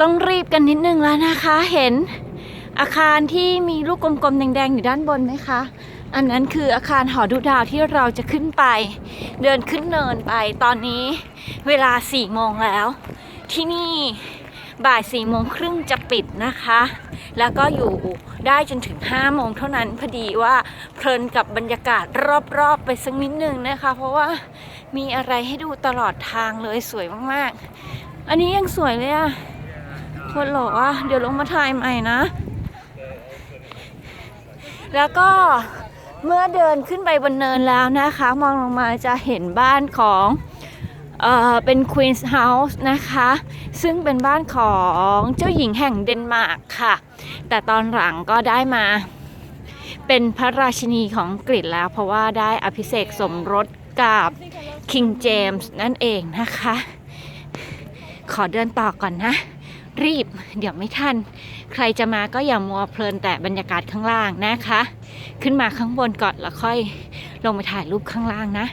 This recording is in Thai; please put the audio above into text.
ต้องรีบกันนิดนึงแล้วนะคะ เห็นอาคารที่มีลูกกลมๆแดงๆอยู่ด้านบนไหมคะ อันนั้นคืออาคารหอดูดาวที่เราจะขึ้นไป เดินขึ้นเนินไปตอนนี้เวลา4โมงแล้ว ที่นี่บ่าย4โมงครึ่งจะปิดนะคะ แล้วก็อยู่ได้จนถึง5โมงเท่านั้นพอดีว่าเพลินกับบรรยากาศรอบๆไปสักนิดนึงนะคะ เพราะว่ามีอะไรให้ดูตลอดทางเลยสวยมากๆ อันนี้ยังสวยเลยอะ คนหล่ออะเดี๋ยวลงมาถ่ายใหม่นะ แล้วก็เมื่อเดินขึ้นไปบนเนินแล้วนะคะ มองลงมาจะเห็นบ้านของเอ่อเป็น Queen's House นะคะ ซึ่งเป็นบ้านของเจ้าหญิงแห่งเดนมาร์กค่ะ แต่ตอนหลังก็ได้มาเป็นพระราชินีของอังกฤษแล้ว เพราะว่าได้อภิเษกสมรสกับ King James นั่นเองนะคะ ขอเดินต่อก่อนนะ รีบ เดี๋ยวไม่ทัน ใครจะมาก็อย่ามัวเพลินแต่บรรยากาศข้างล่างนะคะ ขึ้นมาข้างบนก่อนแล้วค่อยลงไปถ่ายรูปข้างล่างนะ